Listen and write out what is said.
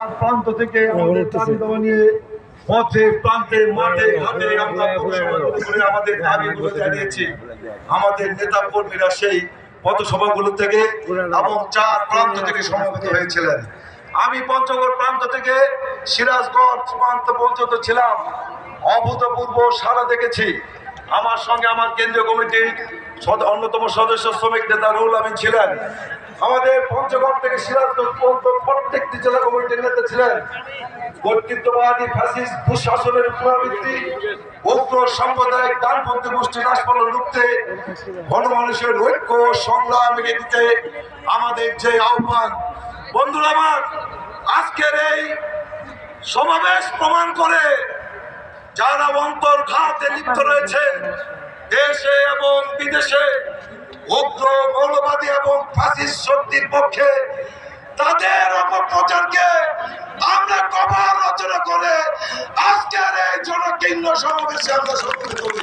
প্রান্ত থেকে আমাদের দাবি দাবা নিয়ে পথে প্রান্তে মাঠে ঘাটে আমরা করে আমাদের দাবিগুলো জানিয়েছি। আমাদের নেতা কর্মীরা সেই পথসভাগুলো থেকে এবং চার প্রান্ত থেকে সমবেত হয়েছিলেন। আমি পঞ্চগড় প্রান্ত থেকে সিরাজগঞ্জ প্রান্ত পর্যন্ত ছিলাম। অভূতপূর্ব সারা দেখেছি। আমার সঙ্গে আমার কেন্দ্রীয় কমিটির অন্যতম সদস্য শ্রমিক নেতা রুল আমিন ছিলেন। আমাদের পঞ্চগড় থেকে সিরাজগঞ্জ প্রত্যেকটি জেলা কমিটির নেতা ছিলেন। কর্তৃত্ববাদী ফ্যাসিস্ট দুঃশাসনের পুনরাবৃত্তি, উগ্র সাম্প্রদায়িক ডানপন্থী গোষ্ঠী রাজপালন রুখতে, গণমানুষের ঐক্য, সংগ্রাম এগিয়ে দিতে আমাদের যে আহ্বান। বন্ধুরা আমার, আজকের এই সমাবেশ প্রমাণ করে যারা অন্তর্ঘাতে লিপ্ত রয়েছেন দেশে এবং বিদেশে উগ্র মৌলবাদী এবং ফাঁসির শক্তির পক্ষে তাদের অপপ্রচারকে আমরা কবার রচনা করে আজকের এই জনকীর্ণ সমাবেশে আমরা করি